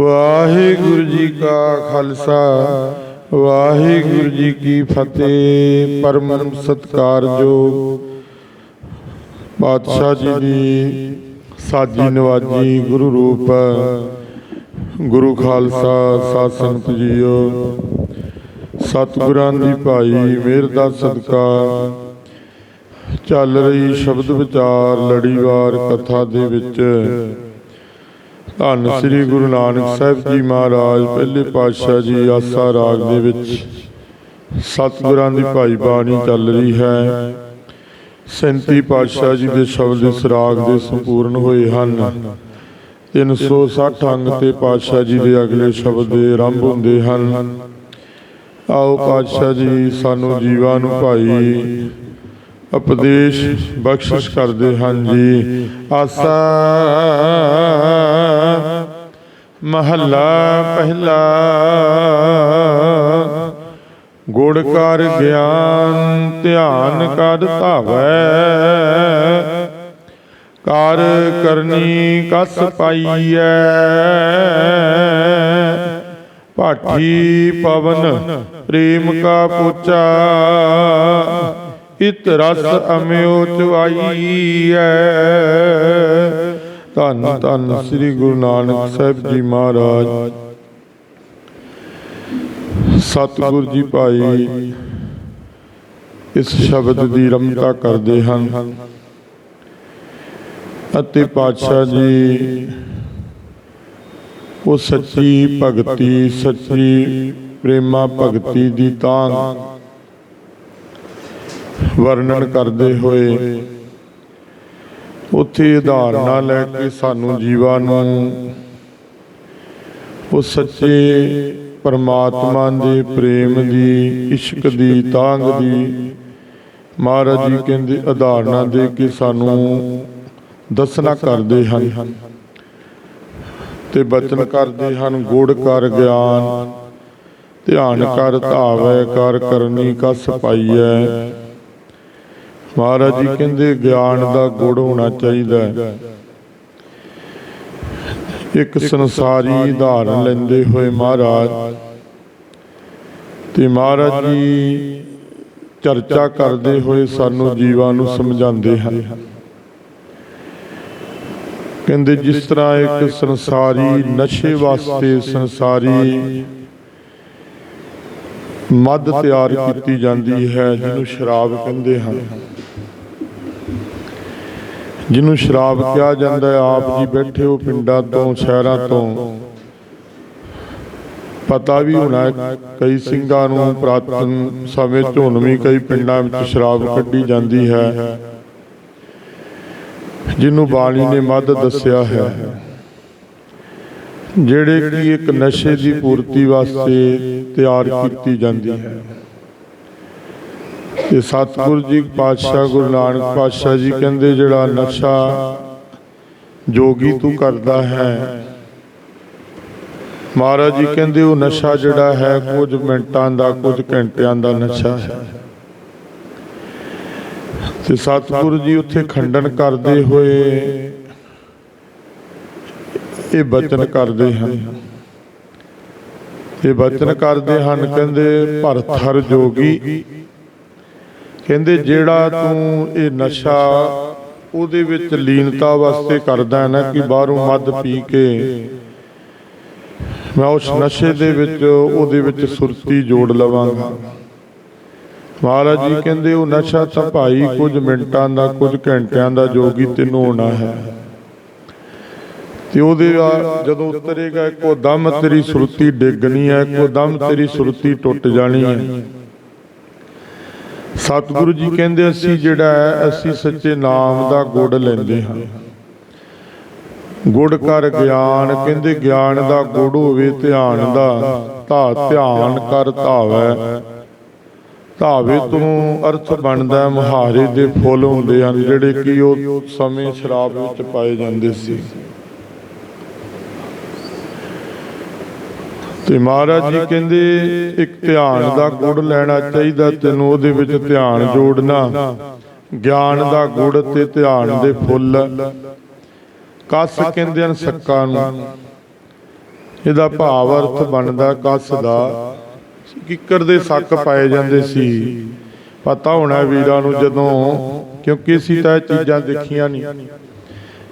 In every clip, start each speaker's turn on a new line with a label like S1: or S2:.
S1: ਵਾਹਿਗੁਰੂ ਜੀ ਕਾ ਖਾਲਸਾ, ਵਾਹਿਗੁਰੂ ਜੀ ਕੀ ਫਤਿਹ, ਪਰਮ ਸਤਕਾਰਯੋਗ ਪਾਤਸ਼ਾਹ ਜੀ ਦੀ ਸਾਜੀ ਨਵਾਜੀ ਗੁਰੂ ਰੂਪ, ਗੁਰੂ ਖਾਲਸਾ ਸਾਧ ਸੰਗਤ ਜੀਓ, ਸਤਿਗੁਰਾਂ ਦੀ ਭਾਈ ਮਿਹਰ ਦਾ ਸਦਕਾ, ਚੱਲ ਰਹੀ ਸ਼ਬਦ ਵਿਚਾਰ ਲੜੀਵਾਰ ਕਥਾ ਦੇ ਵਿੱਚ ਧੰਨ ਸ੍ਰੀ ਗੁਰੂ ਨਾਨਕ ਸਾਹਿਬ ਜੀ ਮਹਾਰਾਜ, ਪਹਿਲੇ ਪਾਤਸ਼ਾਹ ਜੀ, ਆਸਾ ਰਾਗ ਦੇ ਵਿੱਚ ਸਤਿਗੁਰਾਂ ਦੀ ਭਾਈ ਬਾਣੀ ਚੱਲ ਰਹੀ ਹੈ। 37 ਪਾਤਸ਼ਾਹ ਜੀ ਦੇ ਸ਼ਬਦ ਇਸ ਰਾਗ ਦੇ ਸੰਪੂਰਨ ਹੋਏ ਹਨ। 360 ਅੰਗ ਤੇ ਪਾਤਸ਼ਾਹ ਜੀ ਦੇ ਅਗਲੇ ਸ਼ਬਦ ਦੇ ਆਰੰਭ ਹੁੰਦੇ ਹਨ। ਆਓ ਪਾਤਸ਼ਾਹ ਜੀ, ਸਾਨੂੰ ਜੀਵਾਂ ਨੂੰ ਭਾਈ ਉਪਦੇਸ਼ ਬਖਸ਼ਿਸ਼ ਕਰਦੇ ਹਨ ਜੀ। ਆਸਾ ਮਹੱਲਾ ਪਹਿਲਾ ਗੁੜ ਕਰ ਗਿਆਨ ਧਿਆਨ ਕਰ ਧਾਵੈ। ਕਰ ਕਰਨੀ ਕਸ ਪਾਈਐ। ਪਾਠੀ ਪਵਨ ਪ੍ਰੇਮ ਕਾ ਪੂਚਾ। ਇਤ ਰਸ ਅਮਿਓ ਚਵਾਈਐ ਧੰਨ ਧੰਨ ਸ੍ਰੀ ਗੁਰੂ ਨਾਨਕ ਸਾਹਿਬ ਜੀ ਮਹਾਰਾਜ। ਸਤਿਗੁਰ ਜੀ ਭਾਈ, ਇਸ ਸ਼ਬਦ ਦੀ ਰਮਤਾ ਕਰਦੇ ਹਨ। ਅਤੇ ਪਾਤਸ਼ਾਹ ਜੀ, ਉਹ ਸੱਚੀ ਭਗਤੀ, ਸੱਚੀ ਪ੍ਰੇਮਾ ਭਗਤੀ ਦੀ ਤਾਂਗ ਵਰਣਨ ਕਰਦੇ ਹੋਏ। ਉੱਥੇ ਉਦਾਹਰਨਾਂ ਲੈ ਕੇ ਸਾਨੂੰ ਜੀਵਾਂ ਨੂੰ ਉਹ ਸੱਚੇ ਪਰਮਾਤਮਾ ਦੇ ਪ੍ਰੇਮ ਦੀ, ਇਸ਼ਕ ਦੀ ਤਾਂਗ ਦੀ ਮਹਾਰਾਜ ਜੀ ਕਹਿੰਦੇ ਉਦਾਹਰਨਾਂ ਦੇ ਕੇ ਸਾਨੂੰ ਦੱਸਣਾ ਕਰਦੇ ਹਨ। ਤੇ ਬਚਨ ਕਰਦੇ ਹਨ, ਗੁੜ ਕਰ ਗਿਆਨ, ਧਿਆਨ ਕਰ ਧਾਵੈ, ਕਰ ਕਰਨੀ ਕਸ ਪਾਈਐ। ਮਹਾਰਾਜ ਜੀ ਕਹਿੰਦੇ ਗਿਆਨ ਦਾ ਗੁੜ ਹੋਣਾ ਚਾਹੀਦਾ ਹੈ। ਇੱਕ ਸੰਸਾਰੀ ਉਦਾਹਰਨ ਲੈਂਦੇ ਹੋਏ ਮਹਾਰਾਜ। ਤੇ ਮਹਾਰਾਜ ਜੀ ਚਰਚਾ ਕਰਦੇ ਹੋਏ ਸਾਨੂੰ ਜੀਵਾਂ ਨੂੰ ਸਮਝਾਉਂਦੇ ਹਨ। ਕਹਿੰਦੇ ਜਿਸ ਤਰ੍ਹਾਂ ਇੱਕ ਸੰਸਾਰੀ ਨਸ਼ੇ ਵਾਸਤੇ ਸੰਸਾਰੀ ਮਦ ਤਿਆਰ ਕੀਤੀ ਜਾਂਦੀ ਹੈ, ਜਿਹਨੂੰ ਸ਼ਰਾਬ ਕਹਿੰਦੇ ਹਨ। ਜਿਹਨੂੰ ਸ਼ਰਾਬ ਕਿਹਾ ਜਾਂਦਾ ਹੈ, ਆਪ ਜੀ ਬੈਠੇ ਹੋ ਪਿੰਡਾਂ ਤੋਂ, ਸ਼ਹਿਰਾਂ ਤੋਂ। ਪਤਾ ਵੀ ਹੋਣਾ ਕਈ ਸਿੰਘਾਂ ਨੂੰ ਪ੍ਰਾਤਨ ਸਮੇਂ ਚ ਕਈ ਪਿੰਡਾਂ ਵਿੱਚ ਸ਼ਰਾਬ ਕੱਢੀ ਜਾਂਦੀ ਹੈ। ਜਿਹਨੂੰ ਬਾਣੀ ਨੇ ਮੱਧ ਦੱਸਿਆ ਹੈ। ਜਿਹੜੇ ਕਿ ਇੱਕ ਨਸ਼ੇ ਦੀ ਪੂਰਤੀ ਵਾਸਤੇ ਤਿਆਰ ਕੀਤੀ ਜਾਂਦੀ ਹੈ। ਤੇ ਸਤਿਗੁਰੂ ਜੀ ਪਾਤਸ਼ਾਹ ਗੁਰੂ ਨਾਨਕ ਪਾਤਸ਼ਾਹ ਜੀ ਕਹਿੰਦੇ, ਜਿਹੜਾ ਨਸ਼ਾ ਜੋਗੀ ਤੂੰ ਕਰਦਾ ਹੈ। ਮਹਾਰਾਜ ਜੀ ਕਹਿੰਦੇ, ਉਹ ਨਸ਼ਾ ਜਿਹੜਾ ਹੈ, ਕੁਝ ਮਿੰਟਾਂ ਦਾ, ਕੁਝ ਘੰਟਿਆਂ ਦਾ ਨਸ਼ਾ ਹੈ। ਤੇ ਸਤਿਗੁਰੂ ਜੀ ਉੱਥੇ ਖੰਡਨ ਕਰਦੇ ਹੋਏ ਇਹ ਬਚਨ ਕਰਦੇ ਹਨ। ਇਹ ਬਚਨ ਕਰਦੇ ਹਨ, ਕਹਿੰਦੇ ਭਰਥਰ ਜੋਗੀ। ਕਹਿੰਦੇ, ਜਿਹੜਾ ਤੂੰ ਇਹ ਨਸ਼ਾ ਉਹਦੇ ਵਿੱਚ ਲੀਨਤਾ ਵਾਸਤੇ ਕਰਦਾ ਹੈ ਨਾ ਕਿ ਬਾਹਰੋਂ ਮਦ ਪੀ ਕੇ, ਮੈਂ ਉਸ ਨਸ਼ੇ ਦੇ ਵਿੱਚ, ਉਹਦੇ ਵਿੱਚ ਸੁਰਤੀ ਜੋੜ ਲਵਾਂਗਾ। ਮਹਾਰਾਜ ਜੀ ਕਹਿੰਦੇ, ਉਹ ਨਸ਼ਾ ਤਾਂ ਭਾਈ ਕੁਝ ਮਿੰਟਾਂ ਦਾ, ਕੁਝ ਘੰਟਿਆਂ ਦਾ ਜੋਗੀ ਤੈਨੂੰ ਹੋਣਾ ਹੈ। ਤੇ ਉਹਦੇ ਆ ਜਦੋਂ ਉਤਰੇਗਾ ਇੱਕੋ ਦਮ ਤੇਰੀ ਸੁਰਤੀ ਡਿੱਗਣੀ ਹੈ ਇੱਕੋ ਦਮ ਤੇਰੀ ਸੁਰਤੀ ਟੁੱਟ ਜਾਣੀ ਹੈ। ਸਤਿਗੁਰੂ ਜੀ ਕਹਿੰਦੇ ਅਸੀਂ ਜਿਹੜਾ ਹੈ ਅਸੀਂ ਸੱਚੇ ਨਾਮ ਦਾ ਗੁੜ ਲੈਂਦੇ ਹਾਂ। ਗੁੜ ਕਰ ਗਿਆਨ ਕਹਿੰਦੇ ਗਿਆਨ ਦਾ ਗੁੜ ਹੋਵੇ ਧਿਆਨ ਦਾ ਧਾ ਧਿਆਨ ਕਰ ਧਾਵੈ। ਧਾਵੇ ਤੋਂ ਅਰਥ ਬਣਦਾ ਹੈ, ਮੁਹਾਰੇ ਦੇ ਫੁੱਲ ਹੁੰਦੇ ਹਨ ਜਿਹੜੇ ਕਿ ਉਹ ਸਮੇਂ ਸ਼ਰਾਬ ਵਿੱਚ ਪਾਏ ਜਾਂਦੇ ਸੀ। ਤੇ ਮਹਾਰਾਜ ਜੀ ਕਹਿੰਦੇ ਇੱਕ ਧਿਆਨ ਦਾ ਗੁੜ ਲੈਣਾ ਚਾਹੀਦਾ ਤੈਨੂੰ ਉਹਦੇ ਵਿੱਚ ਧਿਆਨ ਜੋੜਨਾ। ਗਿਆਨ ਦਾ ਗੁੜ ਤੇ ਧਿਆਨ ਦੇ ਫੁੱਲ। ਕਸ ਕਹਿੰਦੇ ਹਨ ਸੱਕਾਂ ਨੂੰ। ਇਹਦਾ ਭਾਵ ਅਰਥ ਬਣਦਾ ਕਸ ਦਾ। ਕਿੱਕਰ ਦੇ ਸੱਕ ਪਾਏ ਜਾਂਦੇ ਸੀ। ਪਤਾ ਹੋਣਾ ਵੀਰਾਂ ਨੂੰ ਜਦੋਂ ਕਿਉਂਕਿ ਅਸੀਂ ਤਾਂ ਇਹ ਚੀਜ਼ਾਂ ਦੇਖੀਆਂ ਨਹੀਂ।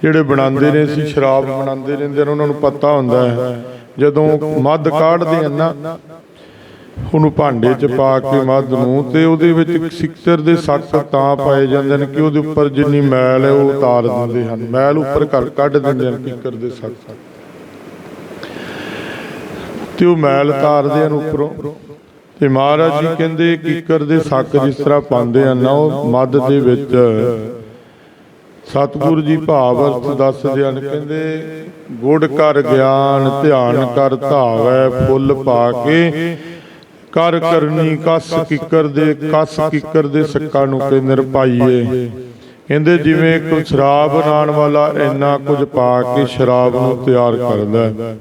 S1: ਜਿਹੜੇ ਬਣਾਉਂਦੇ ਨੇ ਸੀ ਸ਼ਰਾਬ ਬਣਾਉਂਦੇ ਰਹਿੰਦੇ ਨੇ ਉਹਨਾਂ ਨੂੰ ਪਤਾ ਹੁੰਦਾ ਹੈ। ਜਦੋਂ ਮੱਧ ਕਾਢਦੇ ਆ ਨਾ ਉਹਨੂੰ ਭਾਂਡੇ 'ਚ ਪਾ ਕੇ ਮੱਧ ਨੂੰ ਤੇ ਉਹਦੇ ਵਿੱਚ ਸਿੱਕਰ ਦੇ ਸੱਕ ਤਾਂ ਪਾਏ ਜਾਂਦੇ ਨੇ ਕਿ ਉਹਦੇ ਉੱਪਰ ਜਿੰਨੀ ਮੈਲ ਹੈ ਉਹ ਉਤਾਰ ਦਿੰਦੇ ਹਨ। ਮੈਲ ਉੱਪਰ ਕਰ ਕੱਢ ਦਿੰਦੇ ਹਨ ਕਿੱਕਰ ਦੇ ਸੱਕ ਤੇ ਉਹ ਮੈਲ ਉਤਾਰਦੇ ਹਨ ਉੱਪਰੋਂ। ਤੇ ਮਹਾਰਾਜ ਜੀ ਕਹਿੰਦੇ ਕਿੱਕਰ ਦੇ ਸੱਕ ਜਿਸ ਤਰ੍ਹਾਂ ਪਾਉਂਦੇ ਹਨ ਨਾ ਉਹ ਮੱਧ ਦੇ ਵਿੱਚ ਸਤਿਗੁਰੂ ਜੀ ਭਾਵ ਅਰਥ ਦੱਸਦੇ ਹਨ ਕਹਿੰਦੇ, ਗੁੜ ਕਰ ਗਿਆਨ, ਧਿਆਨ ਕਰ ਧਾਵੈ, ਫੁੱਲ ਪਾ ਕੇ। ਕਰ ਕਰਨੀ ਕਸ ਕਿੱਕਰ ਦੇ, ਕਸ ਕਿੱਕਰ ਦੇ ਸੱਕਾਂ ਨੂੰ ਕੇ ਨਿਰਪਾਈਏ। ਕਹਿੰਦੇ ਜਿਵੇਂ ਇੱਕ ਸ਼ਰਾਬ ਬਣਾਉਣ ਵਾਲਾ ਇੰਨਾ ਕੁਝ ਪਾ ਕੇ ਸ਼ਰਾਬ ਨੂੰ ਤਿਆਰ ਕਰਦਾ। ਹੈ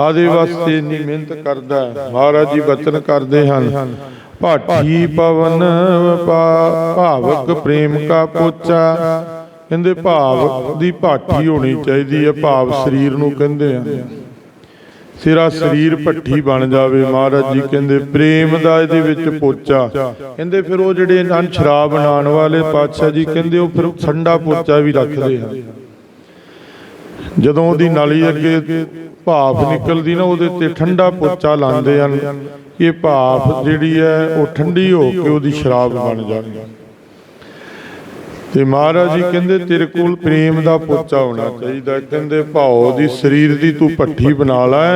S1: ਆਦੇ ਵਾਸਤੇ ਇੰਨੀ ਮਿਹਨਤ ਕਰਦਾ। ਮਹਾਰਾਜ ਜੀ ਬਚਨ ਕਰਦੇ ਹਨ, ਭਾਠੀ ਪਵਨ ਭਾਵਕ ਪ੍ਰੇਮ ਕਾ ਪੋਚਾ ਕਹਿੰਦੇ ਭਾਵ ਦੀ ਭਾਠੀ ਹੋਣੀ ਚਾਹੀਦੀ ਹੈ ਭਾਵ ਸਰੀਰ ਨੂੰ ਕਹਿੰਦੇ ਆ। ਤੇਰਾ ਸਰੀਰ ਭੱਠੀ ਬਣ ਜਾਵੇ ਮਹਾਰਾਜ ਜੀ ਕਹਿੰਦੇ ਪ੍ਰੇਮ ਦਾ ਇਹਦੇ ਵਿੱਚ ਪੋਚਾ। ਕਹਿੰਦੇ ਫਿਰ ਉਹ ਜਿਹੜੇ ਨਨ ਸ਼ਰਾਬ ਬਣਾਉਣ ਵਾਲੇ ਪਾਤਸ਼ਾਹ ਜੀ ਕਹਿੰਦੇ ਉਹ ਫਿਰ ਠੰਡਾ ਪੋਚਾ ਵੀ ਰੱਖਦੇ ਹਨ ਜਦੋਂ ਉਹਦੀ ਨਾਲੀ ਅੱਗੇ ਭਾਫ ਨਿਕਲਦੀ ਨਾ ਉਹਦੇ ਤੇ ਠੰਡਾ ਪੋਚਾ ਲਾਉਂਦੇ ਹਨ। ਇਹ ਭਾਫ ਜਿਹੜੀ ਹੈ ਉਹ ਠੰਡੀ ਹੋ ਕੇ ਉਹਦੀ ਸ਼ਰਾਬ ਬਣ ਜਾਣੀ ਤੇ ਮਹਾਰਾਜ ਜੀ ਕਹਿੰਦੇ, ਤੇਰੇ ਕੋਲ ਪ੍ਰੇਮ ਦਾ ਪੋਚਾ ਹੋਣਾ ਚਾਹੀਦਾ ਕਹਿੰਦੇ, ਭਾਉ ਦੀ ਸਰੀਰ ਦੀ ਤੂੰ ਭੱਠੀ ਬਣਾ ਲੈ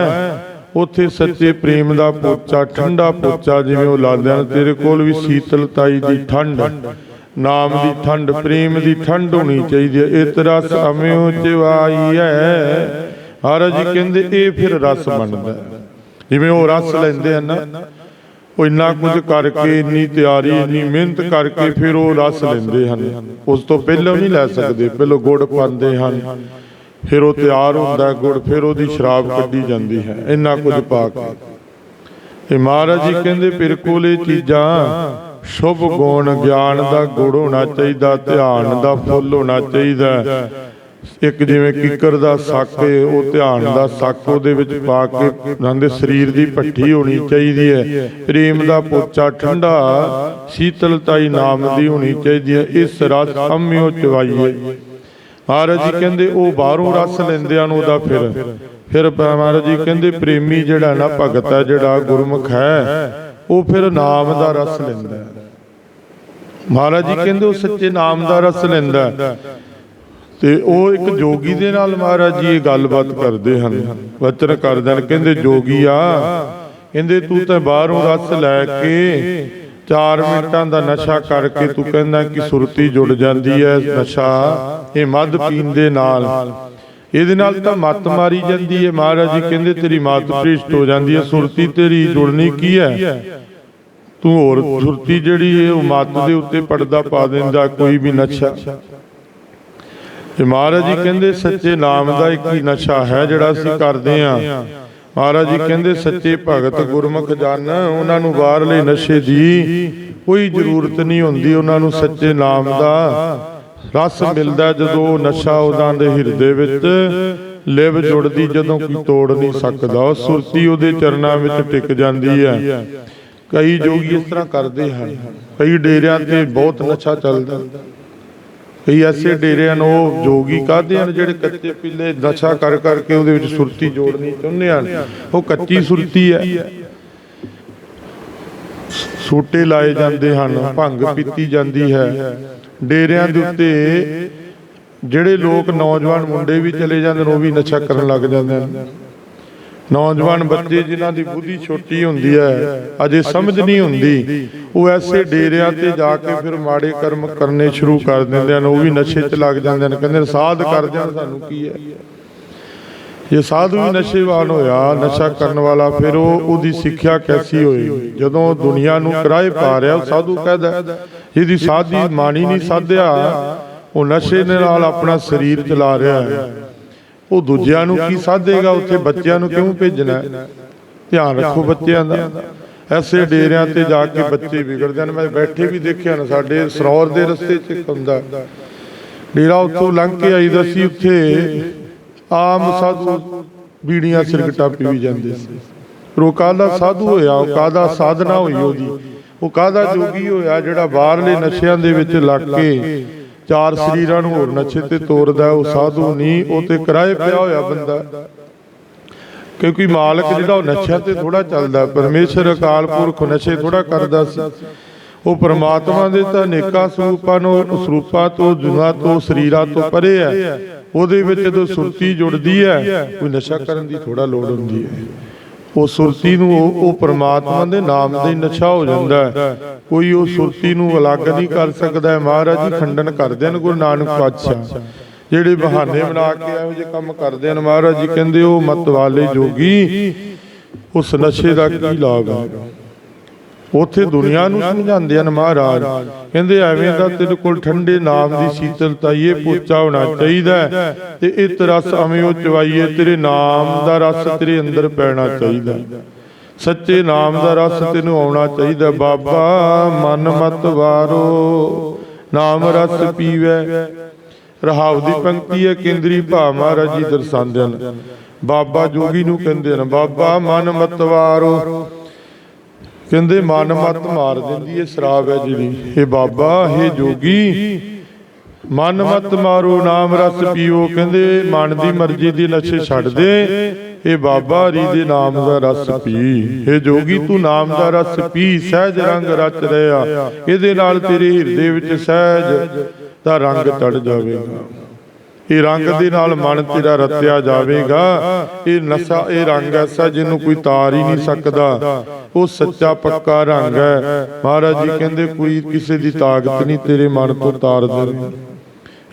S1: ਉੱਥੇ ਸੱਚੇ ਪ੍ਰੇਮ ਦਾ ਪੋਚਾ, ਠੰਡਾ ਪੋਚਾ ਜਿਵੇਂ ਉਹ ਲਾਉਂਦੇ ਤੇਰੇ ਕੋਲ ਵੀ ਸੀਤਲਤਾਈ ਦੀ ਠੰਡ, ਨਾਮ ਦੀ ਠੰਡ, ਪ੍ਰੇਮ ਦੀ ਠੰਡ ਹੋਣੀ ਚਾਹੀਦੀ ਹੈ। ਇਹ ਤੇਰਾ ਸਮਿਓ ਚਵਾਈ ਹੈ। ਮਹਾਰਾਜ ਜੀ ਕਹਿੰਦੇ, ਇਹ ਫਿਰ ਰਸ ਬਣਦਾ ਜਿਵੇਂ ਉਹ ਰਸ ਲੈਂਦੇ ਹਨ ਉਹ ਇੰਨਾ ਕੁਝ ਕਰਕੇ ਇੰਨੀ ਤਿਆਰੀ ਇੰਨੀ ਮਿਹਨਤ ਕਰਕੇ ਫਿਰ ਉਹ ਰਸ ਲੈਂਦੇ ਹਨ। ਉਸ ਤੋਂ ਪਹਿਲਾਂ ਨਹੀਂ ਲੈ ਸਕਦੇ ਪਹਿਲਾਂ ਗੁੜ ਪਾਉਂਦੇ ਹਨ। ਫਿਰ ਉਹ ਤਿਆਰ ਹੁੰਦਾ ਗੁੜ ਫਿਰ ਉਹਦੀ ਸ਼ਰਾਬ ਕੱਢੀ ਜਾਂਦੀ ਹੈ। ਇੰਨਾ ਕੁਝ ਪਾ ਕੇ। ਇਹ ਮਹਾਰਾਜ ਜੀ ਕਹਿੰਦੇ ਫਿਰ ਕੋਲ ਚੀਜ਼ਾਂ ਸ਼ੁਭ ਗੁਣ ਗਿਆਨ ਦਾ ਗੁੜ ਹੋਣਾ ਚਾਹੀਦਾ ਧਿਆਨ ਦਾ ਫੁੱਲ ਹੋਣਾ ਚਾਹੀਦਾ। ਇੱਕ ਜਿਵੇਂ ਕਿੱਕਰ ਦਾ ਸੱਕ ਏ, ਉਹ ਧਿਆਨ ਦਾ ਸੱਕ ਉਹਦੇ ਵਿੱਚ ਪਾ ਕੇ ਨੰਦੇ ਸਰੀਰ ਦੀ ਭੱਠੀ ਹੋਣੀ ਚਾਹੀਦੀ ਹੈ। ਪ੍ਰੇਮ ਦਾ ਪੋਚਾ ਠੰਡਾ ਸ਼ੀਤਲਤਾਈ ਨਾਮ ਦੀ ਹੋਣੀ ਚਾਹੀਦੀ ਹੈ। ਇਸ ਰਸ ਅੰਮਿਓ ਚਵਾਈਏ ਮਹਾਰਾਜ ਜੀ ਕਹਿੰਦੇ ਉਹ ਬਾਹਰੋਂ ਰਸ ਲੈਂਦੇ ਹਨ ਉਹਦਾ ਫਿਰ। ਫਿਰ ਮਹਾਰਾਜ ਜੀ ਕਹਿੰਦੇ ਪ੍ਰੇਮੀ ਜਿਹੜਾ ਨਾ ਭਗਤ ਹੈ ਜਿਹੜਾ ਗੁਰਮੁਖ ਹੈ ਉਹ ਫਿਰ ਨਾਮ ਦਾ ਰਸ ਲੈਂਦਾ ਮਹਾਰਾਜ ਜੀ ਕਹਿੰਦੇ ਉਹ ਸੱਚੇ ਨਾਮ ਦਾ ਰਸ ਲੈਂਦਾ ਤੇ ਉਹ ਇੱਕ ਜੋਗੀ ਦੇ ਨਾਲ ਮਹਾਰਾਜ ਜੀ ਇਹ ਗੱਲਬਾਤ ਕਰਦੇ ਹਨ। ਵਚਨ ਕਰਦੇ ਹਨ ਕਹਿੰਦੇ ਜੋਗੀਆ ਕਹਿੰਦੇ, ਤੂੰ ਤਾਂ ਬਾਹਰੋਂ ਰਸ ਲੈ ਕੇ 4 ਮਿੰਟਾਂ ਦਾ ਨਸ਼ਾ ਕਰਕੇ ਤੂੰ ਕਹਿੰਦਾ ਕਿ ਸੁਰਤੀ ਜੁੜ ਜਾਂਦੀ ਹੈ ਨਸ਼ਾ, ਇਹ ਮਦ ਪੀਣ ਦੇ ਨਾਲ। ਇਹਦੇ ਨਾਲ ਤਾਂ ਮੱਤ ਮਾਰੀ ਜਾਂਦੀ ਹੈ ਮਹਾਰਾਜ ਜੀ ਕਹਿੰਦੇ, ਤੇਰੀ ਮੱਤ ਭ੍ਰਿਸ਼ਟ ਹੋ ਜਾਂਦੀ ਹੈ ਸੁਰਤੀ ਤੇਰੀ ਜੁੜਨੀ ਕੀ ਹੈ ਤੂੰ ਹੋਰ ਸੁਰਤੀ ਜਿਹੜੀ ਹੈ ਉਹ ਮੱਤ ਦੇ ਉੱਤੇ ਪਰਦਾ ਪਾ ਦਿੰਦਾ, ਕੋਈ ਵੀ ਨਸ਼ਾ। ਤੇ ਮਹਾਰਾਜ ਜੀ ਕਹਿੰਦੇ ਸੱਚੇ ਨਾਮ ਦਾ ਇੱਕ ਹੀ ਨਸ਼ਾ ਹੈ ਜਿਹੜਾ ਅਸੀਂ ਕਰਦੇ ਆਂ ਮਹਾਰਾਜ ਜੀ ਕਹਿੰਦੇ ਸੱਚੇ ਭਗਤ ਗੁਰਮੁਖ ਜਨ ਉਹਨਾਂ ਨੂੰ ਬਾਹਰਲੇ ਨਸ਼ੇ ਦੀ ਕੋਈ ਜ਼ਰੂਰਤ ਨਹੀਂ ਹੁੰਦੀ ਉਹਨਾਂ ਨੂੰ ਸੱਚੇ ਨਾਮ ਦਾ ਰਸ ਮਿਲਦਾ ਜਦੋਂ ਨਸ਼ਾ ਉਹਨਾਂ ਦੇ ਹਿਰਦੇ ਵਿੱਚ ਲਿਵ ਜੁੜਦੀ ਜਦੋਂ ਕੋਈ ਤੋੜ ਨਹੀਂ ਸਕਦਾ ਉਹ ਸੁਰਤੀ ਉਹਦੇ ਚਰਨਾਂ ਵਿੱਚ ਟਿਕ ਜਾਂਦੀ ਹੈ। ਕਈ ਜੋਗੀ ਇਸ ਤਰ੍ਹਾਂ ਕਰਦੇ ਹਨ। ਕਈ ਡੇਰਿਆਂ ਤੇ ਬਹੁਤ ਨਸ਼ਾ ਚੱਲਦਾ। ਕਈ ਐਸੇ ਡੇਰੇ ਹਨ ਉਹ ਜੋਗੀ ਕਾਹਦੇ ਹਨ ਜਿਹੜੇ ਕੱਚੇ ਪਿੱਲੇ ਨਸ਼ਾ ਕਰ ਕਰਕੇ ਉਹਦੇ ਵਿੱਚ ਸੁਰਤੀ ਜੋੜਨੀ ਚਾਹੁੰਦੇ ਹਨ? ਉਹ ਕੱਚੀ ਸੁਰਤੀ ਹੈ। ਸੂਟੇ ਲਾਏ ਜਾਂਦੇ ਹਨ, ਭੰਗ ਪੀਤੀ ਜਾਂਦੀ ਹੈ। ਡੇਰਿਆਂ ਦੇ ਉੱਤੇ ਜਿਹੜੇ ਲੋਕ ਨੌਜਵਾਨ ਮੁੰਡੇ ਵੀ ਚਲੇ ਜਾਂਦੇ ਨੇ, ਉਹ ਵੀ ਨਸ਼ਾ ਕਰਨ ਲੱਗ ਜਾਂਦੇ ਹਨ ਨੌਜਵਾਨ ਬੱਚੇ ਜਿਨ੍ਹਾਂ ਦੀ ਬੁੱਧੀ ਛੋਟੀ ਹੁੰਦੀ ਹੈ ਅਜੇ ਸਮਝ ਨਹੀਂ ਹੁੰਦੀ। ਉਹ ਐਸੇ ਡੇਰਿਆਂ ਤੇ ਜਾ ਕੇ ਫਿਰ ਮਾੜੇ ਕਰਮ ਕਰਨੇ ਸ਼ੁਰੂ ਕਰ ਦਿੰਦੇ ਹਨ ਉਹ ਵੀ ਨਸ਼ੇ 'ਚ ਲੱਗ ਜਾਂਦੇ ਨੇ ਕਹਿੰਦੇ ਸਾਧ ਕਰ ਜਾਣ ਸਾਨੂੰ ਕੀ ਹੈ? ਇਹ ਸਾਧੂ ਵੀ ਨਸ਼ੇਵਾਨ ਹੋਇਆ ਨਸ਼ਾ ਕਰਨ ਵਾਲਾ ਫਿਰ ਉਹ ਉਹਦੀ ਸਿੱਖਿਆ ਕੈਸੀ ਹੋਏਗੀ? ਜਦੋਂ ਦੁਨੀਆ ਨੂੰ ਕਿਰਾਏ ਪਾ ਰਿਹਾ ਸਾਧੂ ਕਹਦਾ ਜਿਹਦੀ ਸਾਧੀ ਮਾਣੀ ਨਹੀਂ ਸਾਧਿਆ ਉਹ ਨਸ਼ੇ ਦੇ ਨਾਲ ਆਪਣਾ ਸਰੀਰ ਚਲਾ ਰਿਹਾ ਹੈ। ਉਹ ਦੂਜਿਆਂ ਨੂੰ ਕੀ ਸਾਧੇਗਾ? ਉੱਥੇ ਬੱਚਿਆਂ ਨੂੰ ਕਿਉਂ ਭੇਜਣਾ? ਧਿਆਨ ਰੱਖੋ ਬੱਚਿਆਂ ਦਾ। ਐਸੇ ਡੇਰਿਆਂ ਤੇ ਜਾ ਕੇ ਬੱਚੇ ਵਿਗੜਦੇ ਹਨ। ਮੈਂ ਬੈਠੇ ਵੀ ਦੇਖਿਆ ਨਾ, ਸਾਡੇ ਸਰੌਰ ਦੇ ਰਸਤੇ 'ਚ ਹੁੰਦਾ। ਡੇਰਾ ਉੱਥੋਂ ਲੰਘ ਕੇ ਆਈਦਾ ਸੀ, ਉੱਥੇ ਆਮ ਸਾਧੂ ਬੀੜੀਆਂ ਸਿਰਕਟਾ ਪੀ ਜਾਂਦੇ ਸੀ। ਪਰ ਕਾਹਦਾ ਸਾਧੂ ਹੋਇਆ? ਉਹ ਕਾਹਦਾ ਸਾਧਨਾ ਹੋਈ ਉਹਦੀ? ਉਹ ਕਾਹਦਾ ਜੋਗੀ ਹੋਇਆ ਜਿਹੜਾ ਬਾਹਰਲੇ ਨਸ਼ਿਆਂ ਦੇ ਵਿੱਚ ਲੱਗ ਕੇ ਚਾਰ ਸਰੀਰਾਂ ਨੂੰ ਹੋਰ ਨਸ਼ੇ ਤੇ ਤੋਰਦਾ ਉਹ ਸਾਧੂ ਨਹੀਂ ਉਹ ਤੇ ਕਿਰਾਏ ਪਿਆ ਹੋਇਆ ਬੰਦਾ। ਕਿਉਂਕਿ ਮਾਲਕ ਜਿਹੜਾ ਉਹ ਨਸ਼ਿਆਂ ਤੇ ਥੋੜਾ ਚੱਲਦਾ ਪਰਮੇਸ਼ਰ ਅਕਾਲ ਪੁਰਖ ਨਸ਼ੇ ਥੋੜਾ ਕਰਦਾ ਸੀ। ਉਹ ਪ੍ਰਮਾਤਮਾ ਦੇ ਤਾਂ ਅਨੇਕਾਂ ਸਰੂਪਾਂ ਨੂੰ ਸਰੂਪਾਂ ਤੋਂ ਜੁਨਾ ਤੋਂ ਸਰੀਰਾਂ ਤੋਂ ਪਰੇ ਹੈ। ਉਹਦੇ ਵਿੱਚ ਜਦੋਂ ਸੁਰਤੀ ਜੁੜਦੀ ਹੈ ਕੋਈ ਨਸ਼ਾ ਕਰਨ ਦੀ ਥੋੜਾ ਲੋੜ ਹੁੰਦੀ ਹੈ। ਉਹ ਸੁਰਤੀ ਨੂੰ ਉਹ ਪ੍ਰਮਾਤਮਾ ਦੇ ਨਾਮ ਦਾ ਨਸ਼ਾ ਹੋ ਜਾਂਦਾ ਹੈ। ਕੋਈ ਉਹ ਸੁਰਤੀ ਨੂੰ ਅਲੱਗ ਨਹੀਂ ਕਰ ਸਕਦਾ ਹੈ। ਮਹਾਰਾਜ ਜੀ ਖੰਡਨ ਕਰਦੇ ਹਨ ਗੁਰੂ ਨਾਨਕ ਪਾਤਸ਼ਾਹ। ਜਿਹੜੇ ਬਹਾਨੇ ਬਣਾ ਕੇ ਇਹੋ ਜਿਹੇ ਕੰਮ ਕਰਦੇ ਹਨ, ਮਹਾਰਾਜ ਜੀ ਕਹਿੰਦੇ ਉਹ ਮਤ ਵਾਲੇ ਜੋਗੀ, ਉਸ ਨਸ਼ੇ ਦਾ ਕੀ ਲਾਭ ਹੈ? ਉਥੇ ਦੁਨੀਆ ਨੂੰ ਸਮਝਾਉਂਦੇ ਹਨ ਮਹਾਰਾਜ। ਕਹਿੰਦੇ ਐਵੇਂ ਦਾ ਤੇਰੇ ਕੋਲ ਠੰਡੇ ਨਾਮ ਦੀ ਸ਼ੀਤਲਤਾ ਇਹ ਪੋਚਾ ਹੋਣਾ ਚਾਹੀਦਾ ਤੇ ਇਹ ਰਸ ਅਵੇਂ ਉਹ ਚਵਾਈਏ ਤੇਰੇ ਨਾਮ ਦਾ ਰਸ ਤੇਰੇ ਅੰਦਰ ਪੈਣਾ ਚਾਹੀਦਾ। ਸੱਚੇ ਨਾਮ ਦਾ ਰਸ ਤੈਨੂੰ ਆਉਣਾ ਚਾਹੀਦਾ ਬਾਬਾ ਮਨ ਮਤ ਵਾਰੋ। ਨਾਮ ਰਸ ਪੀਵੇ। ਰਹਾਉ ਦੀ ਪੰਕਤੀ ਹੈ ਕੇਂਦਰੀ ਭਾ ਮਹਾਰਾਜ ਜੀ ਦਰਸਾਉਂਦੇ ਹਨ। ਬਾਬਾ ਜੋਗੀ ਨੂੰ ਕਹਿੰਦੇ ਹਨ ਬਾਬਾ ਮਨ ਮਤ ਵਾਰੋ। ਕਹਿੰਦੇ, ਮਨ ਮਤ ਮਾਰ ਦਿੰਦੀ ਹੈ ਸ਼ਰਾਬ ਹੈ ਜਿਹੜੀ ਇਹ ਬਾਬਾ ਇਹ ਜੋਗੀ, ਮਨ ਮਤ ਮਾਰੋ, ਨਾਮ ਰਸ ਪੀਓ। ਕਹਿੰਦੇ, ਮਨ ਦੀ ਮਰਜ਼ੀ ਦੀ ਨਸ਼ੇ ਛੱਡ ਦੇ। ਇਹ ਬਾਬਾ ਹਰੀ ਦੇ ਨਾਮ ਦਾ ਰਸ ਪੀ। ਇਹ ਜੋਗੀ, ਤੂੰ ਨਾਮ ਦਾ ਰਸ ਪੀ, ਸਹਿਜ ਰੰਗ ਰਚ ਰਿਹਾ। ਇਹਦੇ ਨਾਲ ਤੇਰੇ ਹਿਰਦੇ ਵਿੱਚ ਸਹਿਜ ਦਾ ਰੰਗ ਤੜ ਜਾਵੇਗਾ। ਇਹ ਰੰਗ ਦੇ ਨਾਲ ਮਨ ਤੇਰਾ ਰਤਿਆ ਜਾਵੇਗਾ। ਇਹ ਨਸ਼ਾ, ਇਹ ਰੰਗ ਐਸਾ ਜਿਹਨੂੰ ਕੋਈ ਤਾਰ ਹੀ ਨਹੀਂ ਸਕਦਾ। ਉਹ ਸੱਚਾ ਪੱਕਾ ਰੰਗ ਹੈ। ਮਹਾਰਾਜ ਜੀ ਕਹਿੰਦੇ, ਕੋਈ ਕਿਸੇ ਦੀ ਤਾਕਤ ਨਹੀਂ ਤੇਰੇ ਮਨ ਤੋਂ ਤਾਰ ਦੇਵੇ।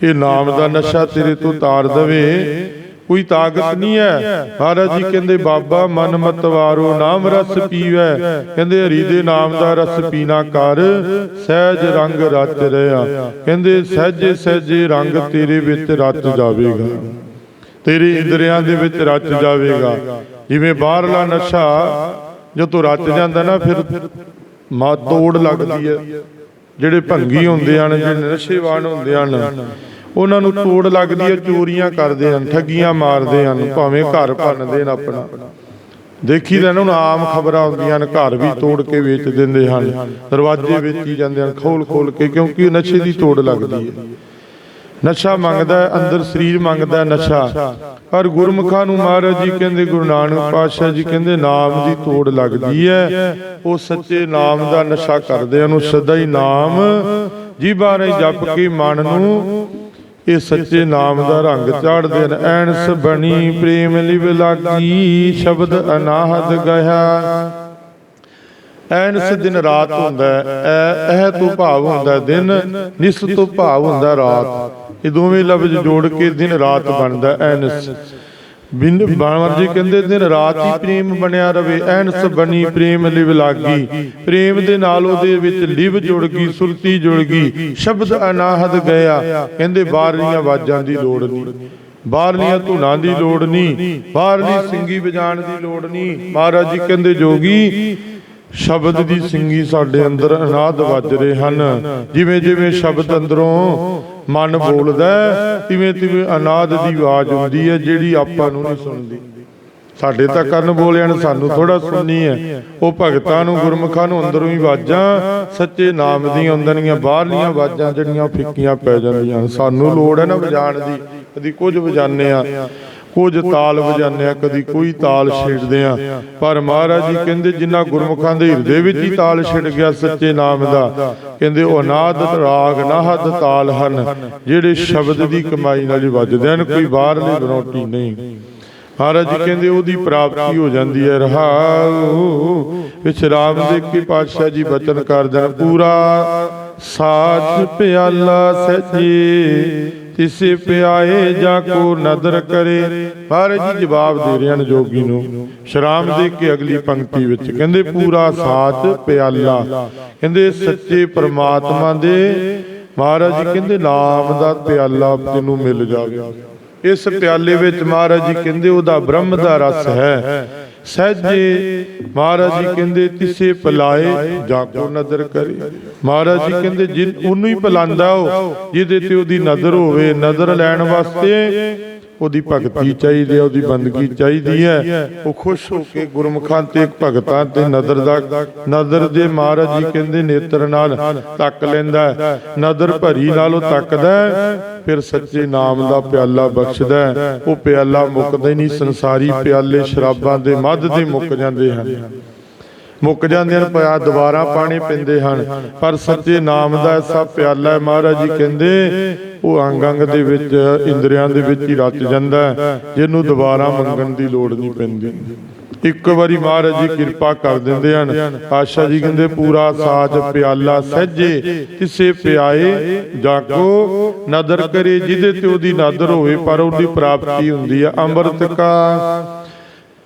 S1: ਇਹ ਨਾਮ ਦਾ ਨਸ਼ਾ ਤੇਰੇ ਤੋਂ ਤਾਰ ਦੇਵੇ। ਕੋਈ ਤਾਕਤ ਨਹੀਂ ਹੈ। ਮਹਾਰਾਜ ਜੀ ਕਹਿੰਦੇ, ਬਾਬਾ, ਮਨ ਮਤ ਨਾਮ ਰਸ ਪੀਵੈ। ਕਹਿੰਦੇ, ਹਰੀ ਦੇ ਨਾਮ ਦਾ ਰਸ ਪੀਣਾ ਕਰ, ਸਹਿਜ ਰੰਗ ਰਚ ਰਿਹਾ ਕਹਿੰਦੇ, ਸਹਿਜੇ ਸਹਿਜੇ ਰੰਗ ਤੇਰੇ ਵਿੱਚ ਰਚ ਜਾਵੇਗਾ। ਤੇਰੇ ਇੰਦਰੀਆਂ ਦੇ ਵਿੱਚ ਰਚ ਜਾਵੇਗਾ। ਜਿਵੇਂ ਬਾਹਰਲਾ ਨਸ਼ਾ, ਜਦੋਂ ਰਚ ਜਾਂਦਾ ਨਾ, ਫਿਰ ਮਾ ਤੋੜ ਲੱਗਦੀ ਹੈ। ਜਿਹੜੇ ਭੰਗੀ ਹੁੰਦੇ ਹਨ, ਜਿਹੜੇ ਨਸ਼ੇਵਾਨ ਹੁੰਦੇ ਹਨ ਉਹਨਾਂ ਨੂੰ ਤੋੜ ਲੱਗਦੀ ਹੈ, ਚੋਰੀਆਂ ਕਰਦੇ ਹਨ, ਠੱਗੀਆਂ ਮਾਰਦੇ ਹਨ, ਭਾਵੇਂ ਘਰ ਭੰਨਦੇ ਨੇ ਆਪਣਾ। ਦੇਖੀ ਤਾਂ ਹੁਣ ਆਮ ਖਬਰਾਂ ਆਉਂਦੀਆਂ ਨੇ ਘਰ ਵੀ ਤੋੜ ਕੇ ਵੇਚ ਦਿੰਦੇ ਹਨ, ਦਰਵਾਜ਼ੇ ਵੇਚੀ ਜਾਂਦੇ ਹਨ, ਖੋਲ ਖੋਲ ਕੇ, ਕਿਉਂਕਿ ਨਸ਼ੇ ਦੀ ਤੋੜ ਲੱਗਦੀ ਹੈ। ਨਸ਼ਾ ਮੰਗਦਾ ਹੈ, ਅੰਦਰ ਸਰੀਰ ਮੰਗਦਾ ਹੈ ਨਸ਼ਾ। ਪਰ ਗੁਰਮੁਖਾਂ ਨੂੰ ਮਹਾਰਾਜ ਜੀ ਕਹਿੰਦੇ, ਗੁਰੂ ਨਾਨਕ ਪਾਤਸ਼ਾਹ ਜੀ ਕਹਿੰਦੇ, ਨਾਮ ਦੀ ਤੋੜ ਲੱਗਦੀ ਹੈ। ਉਹ ਸੱਚੇ ਨਾਮ ਦਾ ਨਸ਼ਾ ਕਰਦੇ ਹਨ, ਉਹ ਸਦਾ ਹੀ ਨਾਮ ਜੀਬਾਂ ਰਾਹੀਂ ਜਪ ਕੇ ਮਨ ਨੂੰ ਇਹ ਸੱਚੇ ਨਾਮ ਦਾ ਰੰਗ ਚਾੜਦੇ ਨੇ। ਐਨਸ ਬਣੀ, ਪ੍ਰੇਮ ਲਿਵ ਲਾਗੀ, ਸ਼ਬਦ ਅਨਾਹਦ ਗਇਆ ਐਨਸ ਦਿਨ ਰਾਤ ਹੁੰਦਾ ਐ ਇਹ ਤੋਂ ਭਾਵ ਹੁੰਦਾ ਦਿਨ, ਨਿਸ ਤੋਂ ਭਾਵ ਹੁੰਦਾ ਰਾਤ। ਇਹ ਦੋਵੇਂ ਲਫ਼ਜ਼ ਜੋੜ ਕੇ ਦਿਨ ਰਾਤ ਬਣਦਾ ਐਨਸ। ਬਿਨ ਬਾਣਵਰ ਜੀ ਕਹਿੰਦੇ ਦਿਨ ਰਾਤ ਹੀ ਪ੍ਰੇਮ ਬਣਿਆ ਰਵੇ ਐਨਸ ਬਣੀ ਪ੍ਰੇਮ ਲਿਵ ਲਾਗੀ। ਪ੍ਰੇਮ ਦੇ ਨਾਲ ਉਹਦੇ ਵਿੱਚ ਲਿਵ ਜੁੜ ਗਈ ਸੁਰਤੀ ਜੁੜ ਗਈ। ਸ਼ਬਦ ਅਨਾਹਦ ਗਿਆ। ਕਹਿੰਦੇ ਬਾਹਰਲੀਆਂ ਆਵਾਜ਼ਾਂ ਦੀ ਲੋੜ ਨਹੀਂ। ਬਾਹਰਲੀਆਂ ਧੁਨਾਂ ਦੀ ਲੋੜ ਨਹੀਂ। ਬਾਹਰਲੀ ਸਿੰਗੀ ਵਜਾਣ ਦੀ ਲੋੜ ਨਹੀਂ। ਮਹਾਰਾਜ ਜੀ ਕਹਿੰਦੇ ਜੋਗੀ ਸ਼ਬਦ ਦੀ ਸਿੰਗੀ ਸਾਡੇ ਅੰਦਰ ਅਨਾਦ ਵੱਜ ਰਹੇ ਹਨ। ਜਿਵੇਂ ਜਿਵੇਂ ਸ਼ਬਦ ਅੰਦਰੋਂ ਮਨ ਬੋਲਦਾ ਤਿਵੇਂ ਤਿਵੇਂ ਅਨਾਦ ਦੀ ਆਵਾਜ਼ ਹੁੰਦੀ ਹੈ ਜਿਹੜੀ ਆਪਾਂ ਨੂੰ ਨਹੀਂ ਸੁਣਦੀ। ਸਾਡੇ ਤਾਂ ਕੰਨ ਬੋਲਿਆਂ ਨੇ ਸਾਨੂੰ ਥੋੜਾ ਸੁਣਨੀ ਹੈ। ਉਹ ਭਗਤਾਂ ਨੂੰ ਗੁਰਮੁਖਾਂ ਨੂੰ ਅੰਦਰੋਂ ਹੀ ਆਵਾਜ਼ਾਂ ਸੱਚੇ ਨਾਮ ਦੀਆਂ ਆਉਂਦੀਆਂ ਬਾਹਰਲੀਆਂ ਆਵਾਜ਼ਾਂ ਜਿਹੜੀਆਂ ਫਿੱਕੀਆਂ ਪੈ ਜਾਂਦੀਆਂ। ਸਾਨੂੰ ਲੋੜ ਹੈ ਨਾ ਵਜਾਣ ਦੀ। ਕਦੀ ਕੁਝ ਵਜਾਨੇ ਆ ਕੁਝ ਤਾਲ ਵਜਾਨੇ ਆ ਕਦੀ ਕੋਈ ਤਾਲ ਛੇੜਦੇ ਆ ਪਰ ਮਹਾਰਾਜ ਜੀ ਕਹਿੰਦੇ ਜਿਨ੍ਹਾਂ ਗੁਰਮੁਖਾਂ ਦੇ ਹਿਰਦੇ ਵਿੱਚ ਹੀ ਤਾਲ ਛਿੜ ਗਿਆ ਸੱਚੇ ਨਾਮ ਦਾ। ਕਹਿੰਦੇ ਉਹ ਅਨਾਦਤ ਰਾਗ ਨਾਹਦ ਤਾਲ ਹਨ। ਜਿਹੜੇ ਸ਼ਬਦ ਦੀ ਕਮਾਈ ਨਾਲ ਹੀ ਵੱਜਦੇ ਹਨ ਕੋਈ ਬਾਹਰਲੀ ਬਨੌਟੀ ਨਹੀਂ। ਮਹਾਰਾਜ ਜੀ ਕਹਿੰਦੇ ਉਹਦੀ ਪ੍ਰਾਪਤੀ ਹੋ ਜਾਂਦੀ ਹੈ। ਰਹਾਉ ਵਿੱਚ ਰਾਮ ਦੇ ਕੇ ਪਾਤਸ਼ਾਹ ਜੀ ਬਚਨ ਕਰ ਦੇਣ। ਪੂਰਾ ਸਾਜ ਪਿਆਲਾ ਸਜੀ ਤਿਸੇ ਪਿਆਏ ਜਾ ਕੋ ਨਦਰ ਕਰੇ ਮਹਾਰਾਜ ਜੀ ਜਵਾਬ ਦੇ ਰਹੇ ਹਨ ਜੋਗੀ ਨੂੰ। ਸ਼ਰਾਮ ਦੇ ਕੇ ਅਗਲੀ ਪੰਕਤੀ ਵਿੱਚ ਕਹਿੰਦੇ, ਪੂਰਾ ਸਾਥ ਪਿਆਲਾ। ਕਹਿੰਦੇ, ਸੱਚੇ ਪ੍ਰਮਾਤਮਾ ਦੇ। ਮਹਾਰਾਜ ਕਹਿੰਦੇ, ਨਾਮ ਦਾ ਪਿਆਲਾ ਤੈਨੂੰ ਮਿਲ ਜਾਵੇ। ਇਸ ਪਿਆਲੇ ਵਿੱਚ ਮਹਾਰਾਜ ਜੀ ਕਹਿੰਦੇ, ਉਹਦਾ ਬ੍ਰਹਮ ਦਾ ਰਸ ਹੈ। ਸਹਿਜੇ ਮਹਾਰਾਜ ਜੀ ਕਹਿੰਦੇ, ਤਿਸੇ ਪਲਾਏ ਜਾ ਕੋ ਨਜ਼ਰ ਕਰੇ। ਮਹਾਰਾਜ ਜੀ ਕਹਿੰਦੇ ਜਿਨ ਉਹਨੂੰ ਹੀ ਪਲਾਂਦਾ ਉਹ, ਜਿਹਦੇ ਤੇ ਉਹਦੀ ਨਜ਼ਰ ਹੋਵੇ, ਨਜ਼ਰ ਲੈਣ ਵਾਸਤੇ। ਉਹਦੀ ਭਗਤੀ ਚਾਹੀਦੀ ਹੈ ਉਹਦੀ ਬੰਦਗੀ ਚਾਹੀਦੀ ਹੈ। ਉਹ ਖੁਸ਼ ਹੋ ਕੇ ਗੁਰਮੁਖਾਂ ਤੇ ਭਗਤਾਂ ਤੇ ਨਜ਼ਰ ਦਾ ਨਜ਼ਰ ਦੇ ਮਹਾਰਾਜ ਜੀ ਕਹਿੰਦੇ ਨੇਤਰ ਨਾਲ ਤੱਕ ਲੈਂਦਾ ਨਜ਼ਰ ਭਰੀ ਨਾਲ ਉਹ ਤੱਕਦਾ ਫਿਰ ਸੱਚੇ ਨਾਮ ਦਾ ਪਿਆਲਾ ਬਖਸ਼ਦਾ। ਉਹ ਪਿਆਲਾ ਮੁੱਕਦਾ ਹੀ ਨਹੀਂ ਸੰਸਾਰੀ ਪਿਆਲੇ ਸ਼ਰਾਬਾਂ ਦੇ ਮੱਧ ਦੇ ਮੁੱਕ ਜਾਂਦੇ ਹਨ। ਮੁੱਕ ਜਾਂਦੇ ਹਨ ਪਿਆ ਦੁਬਾਰਾ ਪਾਣੀ ਪਿੰਦੇ ਹਨ। ਪਰ ਸੱਚੇ ਨਾਮ ਦਾ ਐਸਾ ਪਿਆਲਾ ਹੈ, ਮਹਾਰਾਜ ਜੀ ਕਹਿੰਦੇ, ਉਹ ਅੰਗ ਅੰਗ ਦੇ ਵਿੱਚ, ਇੰਦਰੀਆਂ ਦੇ ਵਿੱਚ ਹੀ ਰਚ ਜਾਂਦਾ ਜਿਹਨੂੰ ਦੁਬਾਰਾ ਮੰਗਣ ਦੀ ਲੋੜ ਨਹੀਂ ਪੈਂਦੀ। ਇੱਕ ਵਾਰੀ ਮਹਾਰਾਜ ਜੀ ਕਿਰਪਾ ਕਰ ਦਿੰਦੇ ਹਨ। ਆਸ਼ਾ ਜੀ ਕਹਿੰਦੇ, ਪੂਰਾ ਸਾਚ ਪਿਆਲਾ ਸਹਿਜੇ, ਕਿਸੇ ਪਿਆਏ ਜਾਗੋ, ਨਦਰ ਕਰੇ, ਜਿਹਦੇ ਤੇ ਉਹਦੀ ਨਦਰ ਹੋਵੇ, ਪਰ ਉਹਦੀ ਪ੍ਰਾਪਤੀ ਹੁੰਦੀ ਹੈ ਅੰਮ੍ਰਿਤ ਕਾ।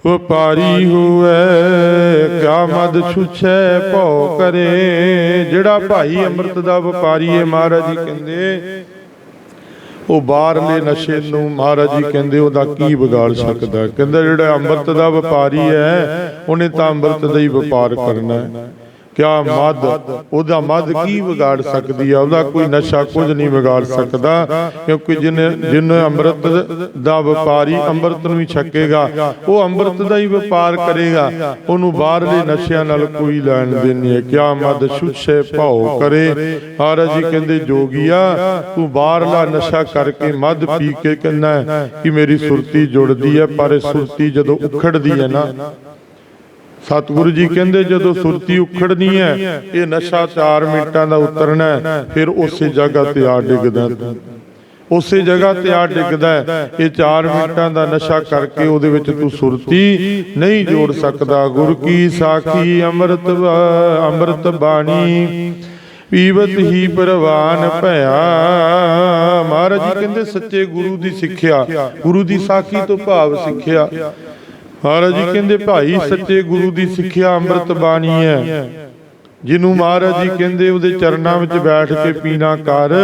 S1: ਵਪਾਰੀ ਹੋਵੇ, ਕਿਆ ਛੁਛੈ ਭਉ ਕਰੇ। ਜਿਹੜਾ ਭਾਈ ਅੰਮ੍ਰਿਤ ਦਾ ਵਪਾਰੀ ਹੈ, ਮਹਾਰਾਜ ਜੀ ਕਹਿੰਦੇ, ਉਹ ਬਾਹਰਲੇ ਨਸ਼ੇ ਨੂੰ ਮਹਾਰਾਜ ਜੀ ਕਹਿੰਦੇ, ਉਹਦਾ ਕੀ ਵਿਗਾੜ ਸਕਦਾ ਕਹਿੰਦਾ, ਜਿਹੜਾ ਅੰਮ੍ਰਿਤ ਦਾ ਵਪਾਰੀ ਹੈ, ਉਹਨੇ ਤਾਂ ਅੰਮ੍ਰਿਤ ਦਾ ਹੀ ਵਪਾਰ ਕਰਨਾ ਹੈ। ਕਿਆ ਮਦ ਉਹਦਾ ਮਦ ਕੀ ਵਿਗਾੜ ਸਕਦੀ ਹੈ ਉਹਦਾ ਕੋਈ ਨਸ਼ਾ ਕੁਝ ਨਹੀਂ ਵਿਗਾੜ ਸਕਦਾ, ਕਿਉਂਕਿ ਜਿਹਨੇ ਜਿਹਨੇ ਅੰਮ੍ਰਿਤ ਦਾ ਵਪਾਰੀ ਅੰਮ੍ਰਿਤ ਨੂੰ ਹੀ ਛਕੇਗਾ, ਉਹ ਅੰਮ੍ਰਿਤ ਦਾ ਹੀ ਵਪਾਰ ਕਰੇਗਾ, ਉਹਨੂੰ ਬਾਹਰਲੇ ਨਸ਼ਿਆਂ ਨਾਲ ਕੋਈ ਲੈਣ ਦੇਣ ਨਹੀਂ ਹੈ। ਕਿਆ ਮਦ ਛੁਛੇ ਭਾਉ ਕਰੇ। ਮਹਾਰਾਜ ਜੀ ਕਹਿੰਦੇ ਜੋਗੀਆ ਤੂੰ ਬਾਹਰਲਾ ਨਸ਼ਾ ਕਰਕੇ ਮਦ ਪੀ ਕੇ ਕਹਿੰਦਾ ਕਿ ਮੇਰੀ ਸੁਰਤੀ ਜੁੜਦੀ ਹੈ, ਪਰ ਸੁਰਤੀ ਜਦੋਂ ਉਖੜਦੀ ਹੈ ਨਾ ਸਤਿਗੁਰੂ ਜੀ ਕਹਿੰਦੇ ਜਦੋਂ ਸੁਰਤੀ ਉਖੜਨੀ ਹੈ ਇਹ ਨਸ਼ਾ 4 ਮਿੰਟਾਂ ਦਾ ਉਤਰਨਾ ਫਿਰ ਉਸੇ ਜਗ੍ਹਾ ਤੇ ਆ ਡਿੱਗਦਾ। ਉਸੇ ਜਗ੍ਹਾ ਤੇ ਆ ਡਿੱਗਦਾ। ਇਹ 4 ਮਿੰਟਾਂ ਦਾ ਨਸ਼ਾ ਕਰਕੇ ਉਹਦੇ ਵਿੱਚ ਤੂੰ ਸੁਰਤੀ ਨਹੀਂ ਜੋੜ ਸਕਦਾ। ਗੁਰ ਕੀ ਸਾਖੀ ਅੰਮ੍ਰਿਤ ਵਾ- ਅੰਮ੍ਰਿਤ ਬਾਣੀ। ਪੀਵਤ ਹੀ ਪ੍ਰਵਾਨ ਭਇਆ। ਮਹਾਰਾਜ ਜੀ ਕਹਿੰਦੇ ਸੱਚੇ ਗੁਰੂ ਦੀ ਸਿੱਖਿਆ। ਗੁਰੂ ਦੀ ਸਾਖੀ ਤੋਂ ਭਾਵ ਸਿੱਖਿਆ। ਮਹਾਰਾਜ ਜੀ ਕਹਿੰਦੇ ਭਾਈ ਸੱਚੇ ਗੁਰੂ ਦੀ ਸਿੱਖਿਆ ਅੰਮ੍ਰਿਤ ਬਾਣੀ ਹੈ। ਜਿਹਨੂੰ ਮਹਾਰਾਜ ਜੀ ਕਹਿੰਦੇ ਉਹਦੇ ਚਰਨਾਂ ਵਿੱਚ ਬੈਠ ਕੇ ਪੀਣਾ ਕਰ।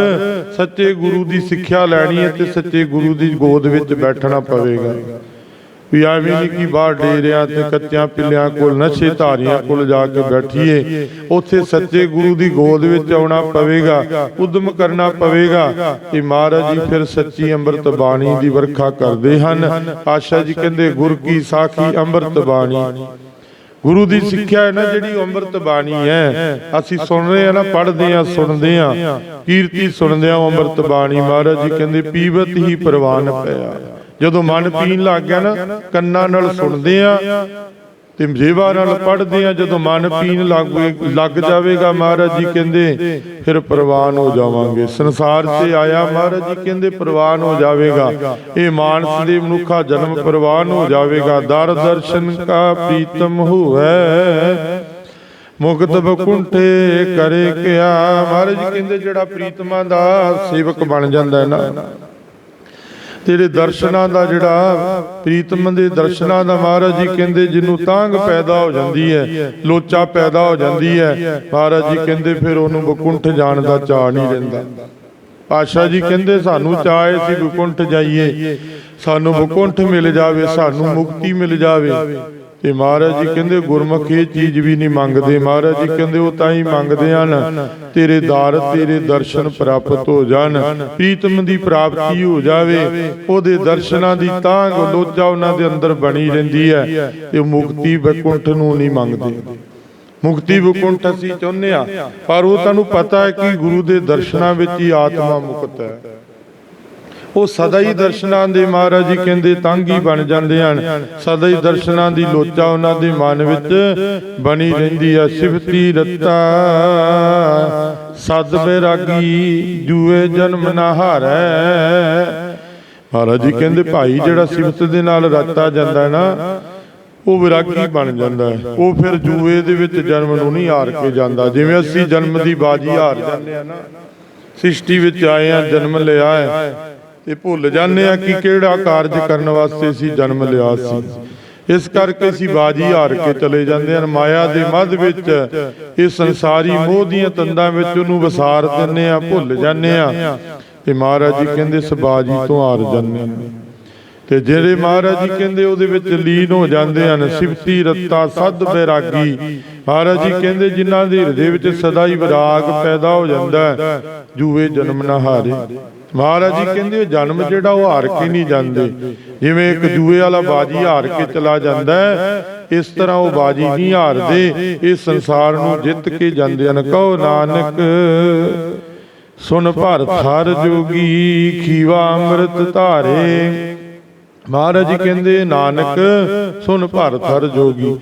S1: ਸੱਚੇ ਗੁਰੂ ਦੀ ਸਿੱਖਿਆ ਲੈਣੀ ਹੈ ਤੇ ਸੱਚੇ ਗੁਰੂ ਦੀ ਗੋਦ ਵਿੱਚ ਬੈਠਣਾ ਪਵੇਗਾ। ਵੀ ਐਵੇਂ ਨਹੀਂ ਕਿ ਬਾਹਰ ਡੇਰਿਆਂ ਤੇ ਕੱਚਿਆਂ ਪਿੱਲਿਆਂ ਕੋਲ ਨਸ਼ੇ ਧਾਰੀਆਂ ਕੋਲ ਜਾ ਕੇ ਬੈਠੀਏ। ਉੱਥੇ ਸੱਚੇ ਗੁਰੂ ਦੀ ਗੋਦ ਵਿੱਚ ਆਉਣਾ ਪਵੇਗਾ, ਉਦਮ ਕਰਨਾ ਪਵੇਗਾ। ਕਿ ਮਹਾਰਾਜ ਜੀ ਫਿਰ ਸੱਚੀ ਅੰਮ੍ਰਿਤ ਬਾਣੀ ਦੀ ਵਰਖਾ ਕਰਦੇ ਹਨ। ਆਸ਼ਾ ਜੀ ਕਹਿੰਦੇ, ਗੁਰ ਕੀ ਸਾਖੀ ਅੰਮ੍ਰਿਤ ਬਾਣੀ? ਗੁਰੂ ਦੀ ਸਿੱਖਿਆ ਹੈ ਨਾ ਜਿਹੜੀ ਅੰਮ੍ਰਿਤ ਬਾਣੀ ਹੈ। ਅਸੀਂ ਸੁਣ ਰਹੇ ਆ ਨਾ, ਪੜ੍ਹਦੇ ਆ ਸੁਣਦੇ ਆ ਕੀਰਤੀ ਸੁਣਦੇ ਆ ਅੰਮ੍ਰਿਤ ਬਾਣੀ। ਮਹਾਰਾਜ ਜੀ ਕਹਿੰਦੇ, ਪੀਵਤ ਹੀ ਪ੍ਰਵਾਨ ਪਿਆ। ਜਦੋਂ ਮਨ ਪੀਣ ਲੱਗ ਗਿਆ ਨਾ ਕੰਨਾਂ ਨਾਲ ਸੁਣਦੇ ਆ ਤੇ ਜੀਵਾ ਨਾਲ ਪੜ੍ਹਦੇ ਆ ਜਦੋਂ ਮਨ ਪੀਣ ਲੱਗ ਲੱਗ ਜਾਵੇਗਾ ਮਹਾਰਾਜ ਜੀ ਕਹਿੰਦੇ ਫਿਰ ਪ੍ਰਵਾਨ ਹੋ ਜਾਵਾਂਗੇ। ਸੰਸਾਰ 'ਤੇ ਆਇਆ ਮਹਾਰਾਜ ਜੀ ਕਹਿੰਦੇ ਪ੍ਰਵਾਨ ਹੋ ਜਾਵੇਗਾ। ਇਹ ਮਾਨਸ ਦੇ ਮਨੁੱਖਾ ਜਨਮ ਪ੍ਰਵਾਨ ਹੋ ਜਾਵੇਗਾ। ਦਰ ਦਰਸ਼ਨ ਕਾ ਪ੍ਰੀਤਮ ਹੋਵੇ। ਮੁਕਤ ਬਕੁੰਠੇ ਕਰੇ ਕਿਆ? ਮਹਾਰਾਜ ਜੀ ਕਹਿੰਦੇ ਜਿਹੜਾ ਪ੍ਰੀਤਮਾ ਦਾ ਸੇਵਕ ਬਣ ਜਾਂਦਾ ਹੈ ਨਾ। ਤੇਰੇ ਦਰਸ਼ਨਾਂ ਦਾ ਜਿਹੜਾ ਪ੍ਰੀਤਮ ਦੇ ਦਰਸ਼ਨਾਂ ਦਾ ਮਹਾਰਾਜ ਜੀ ਕਹਿੰਦੇ ਜਿਹਨੂੰ ਤਾਂਗ ਪੈਦਾ ਹੋ ਜਾਂਦੀ ਹੈ ਲੋਚਾ ਪੈਦਾ ਹੋ ਜਾਂਦੀ ਹੈ। ਮਹਾਰਾਜ ਜੀ ਕਹਿੰਦੇ ਫਿਰ ਉਹਨੂੰ ਬਕੁੰਠ ਜਾਣ ਦਾ ਚਾਹ ਨਹੀਂ ਰਹਿੰਦਾ। ਪਾਸ਼ਾ ਜੀ ਕਹਿੰਦੇ ਸਾਨੂੰ ਚਾਹੇ ਸੀ ਬਕੁੰਠ ਜਾਈਏ ਸਾਨੂੰ ਬਕੁੰਠ ਮਿਲ ਜਾਵੇ ਸਾਨੂੰ ਮੁਕਤੀ ਮਿਲ ਜਾਵੇ। ਤੇ ਮਹਾਰਾਜ ਜੀ ਕਹਿੰਦੇ ਗੁਰਮੁਖ ਇਹ ਚੀਜ਼ ਵੀ ਨਹੀਂ ਮੰਗਦੇ। ਮਹਾਰਾਜ ਜੀ ਕਹਿੰਦੇ ਉਹ ਤਾਂ ਹੀ ਮੰਗਦੇ ਹਨ। ਤੇਰੇ ਦਰ ਤੇਰੇ ਦਰਸ਼ਨ ਪ੍ਰਾਪਤ ਹੋ ਜਾਣ। ਪ੍ਰੀਤਮ ਦੀ ਪ੍ਰਾਪਤੀ ਹੋ ਜਾਵੇ ਉਹਦੇ ਦਰਸ਼ਨਾਂ ਦੀ ਤਾਂਗ ਲੋਚਾ ਉਹਨਾਂ ਦੇ ਅੰਦਰ ਬਣੀ ਰਹਿੰਦੀ ਹੈ ਤੇ ਮੁਕਤੀ ਬੈਕੁੰਠ ਨੂੰ ਨਹੀਂ ਮੰਗਦੇ। ਮੁਕਤੀ ਵਿਕੁੰਠ ਅਸੀਂ ਚਾਹੁੰਦੇ ਆ ਪਰ ਉਹ ਤੁਹਾਨੂੰ ਪਤਾ ਹੈ ਕਿ ਗੁਰੂ ਦੇ ਦਰਸ਼ਨਾਂ ਵਿੱਚ ਹੀ ਆਤਮਾ ਮੁਕਤ ਹੈ। ਉਹ ਸਦਾ ਹੀ ਦਰਸ਼ਨਾਂ ਦੇ ਮਹਾਰਾਜ ਜੀ ਕਹਿੰਦੇ ਤੰਗ ਹੀ ਬਣ ਜਾਂਦੇ ਹਨ। ਸਦਾ ਹੀ ਦਰਸ਼ਨਾਂ ਦੀ ਲੋਚਾ ਉਹਨਾਂ ਦੇ ਮਨ ਵਿੱਚ ਬਣੀ ਰਹਿੰਦੀ ਹੈ ਸਿਫਤੀ ਰੱਤਾ। ਸਦ ਬੈਰਾਗੀ ਜੂਏ ਜਨਮ ਨਾ ਹਾਰੈ। ਮਹਾਰਾਜ ਜੀ ਕਹਿੰਦੇ ਭਾਈ ਜਿਹੜਾ ਸਿਫਤ ਦੇ ਨਾਲ ਰਤਾ ਜਾਂਦਾ ਨਾ ਉਹ ਵਿਰਾਗੀ ਬਣ ਜਾਂਦਾ ਹੈ। ਉਹ ਫਿਰ ਜੂਏ ਦੇ ਵਿੱਚ ਜਨਮ ਨੂੰ ਨਹੀਂ ਹਾਰ ਕੇ ਜਾਂਦਾ। ਜਿਵੇਂ ਅਸੀਂ ਜਨਮ ਦੀ ਬਾਜੀ ਹਾਰ ਜਾਂਦੇ ਆ ਨਾ। ਸ੍ਰਿਸ਼ਟੀ ਵਿੱਚ ਆਏ ਆ ਜਨਮ ਲਿਆ ਹੈ। ਤੇ ਭੁੱਲ ਜਾਂਦੇ ਆ ਕਿ ਕਿਹੜਾ ਕਾਰਜ ਕਰਨ ਵਾਸਤੇ ਅਸੀਂ ਜਨਮ ਲਿਆ ਸੀ। ਇਸ ਕਰਕੇ ਅਸੀਂ ਬਾਜੀ ਹਾਰ ਕੇ ਚਲੇ ਜਾਂਦੇ ਹਨ ਮਾਇਆ ਦੇ ਮੱਧ ਵਿੱਚ ਇਹ ਸੰਸਾਰੀ ਮੋਹ ਦੀਆਂ ਤੰਦਾਂ ਵਿੱਚ ਉਹਨੂੰ ਵਸਾਰ ਦਿੰਨੇ ਆ ਭੁੱਲ ਜਾਂਦੇ ਆ ਤੇ ਮਹਾਰਾਜ ਜੀ ਕਹਿੰਦੇ, ਇਸ ਬਾਜੀ ਤੋਂ ਹਾਰ ਜਾਂਦੇ ਹਨ ਤੇ ਜਿਹੜੇ ਮਹਾਰਾਜ ਜੀ ਕਹਿੰਦੇ, ਉਹਦੇ ਵਿੱਚ ਲੀਨ ਹੋ ਜਾਂਦੇ ਹਨ। ਸਿਫਤੀ ਰੱਤਾ ਸਦ ਬੈਰਾਗੀ। ਮਹਾਰਾਜ ਜੀ ਕਹਿੰਦੇ, ਜਿਨ੍ਹਾਂ ਦੇ ਹਿਰਦੇ ਵਿੱਚ ਸਦਾ ਹੀ ਵਿਰਾਗ ਪੈਦਾ ਹੋ ਜਾਂਦਾ ਹੈ, ਜੂਏ ਜਨਮ ਨਾ ਹਾਰੇ। ਮਹਾਰਾਜ ਜੀ ਕਹਿੰਦੇ ਉਹ ਜਨਮ ਜਿਹੜਾ ਉਹ ਹਾਰ ਕੇ ਨਹੀਂ ਜਾਂਦੇ। ਜਿਵੇਂ ਇੱਕ ਜੂਏ ਵਾਲਾ ਬਾਜੀ ਹਾਰ ਕੇ ਚਲਾ ਜਾਂਦਾ ਹੈ। ਇਸ ਤਰ੍ਹਾਂ ਉਹ ਬਾਜੀ ਨਹੀਂ ਹਾਰਦੇ। ਇਹ ਸੰਸਾਰ ਨੂੰ ਜਿੱਤ ਕੇ ਜਾਂਦੇ ਹਨ। ਕਹੋ ਨਾਨਕ ਸੁਨ ਭਰਤ ਹਰ ਜੋਗੀ ਖੀਵਾ ਅੰਮ੍ਰਿਤ ਧਾਰੇ। ਮਹਾਰਾਜ ਜੀ ਕਹਿੰਦੇ ਨਾਨਕ ਸੁਨ ਭਰਤ ਹਰ ਜੋਗੀ।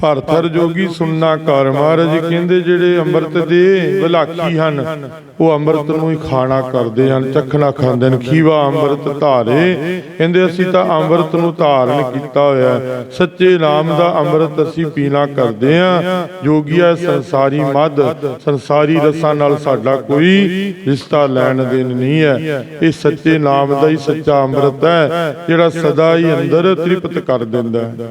S1: ਭਰਤ ਹਰ ਜੋਗੀ ਸੁਣਨਾ ਕਰ ਮਹਾਰਾਜ ਕਹਿੰਦੇ ਜਿਹੜੇ ਅੰਮ੍ਰਿਤ ਦੇ ਵਿਲਾਖੀ ਹਨ ਉਹ ਅੰਮ੍ਰਿਤ ਨੂੰ ਹੀ ਖਾਣਾ ਕਰਦੇ ਹਨ ਚਖਣਾ ਖਾਂਦੇ ਨੇ ਖੀਵਾ ਅੰਮ੍ਰਿਤ ਧਾਰੇ। ਕਹਿੰਦੇ ਅਸੀਂ ਤਾਂ ਅੰਮ੍ਰਿਤ ਨੂੰ ਧਾਰਨ ਕੀਤਾ ਹੋਇਆ। ਸੱਚੇ ਨਾਮ ਦਾ ਅੰਮ੍ਰਿਤ ਅਸੀਂ ਪੀਣਾ ਕਰਦੇ ਹਾਂ। ਜੋਗੀਆ ਸੰਸਾਰੀ ਮਦ ਸੰਸਾਰੀ ਰਸਾਂ ਨਾਲ ਸਾਡਾ ਕੋਈ ਰਿਸ਼ਤਾ ਲੈਣ ਦੇਣ ਨਹੀਂ ਹੈ। ਇਹ ਸੱਚੇ ਨਾਮ ਦਾ ਹੀ ਸੱਚਾ ਅੰਮ੍ਰਿਤ ਹੈ ਜਿਹੜਾ ਸਦਾ ਹੀ ਅੰਦਰ ਤ੍ਰਿਪਤ ਕਰ ਦਿੰਦਾ ਹੈ।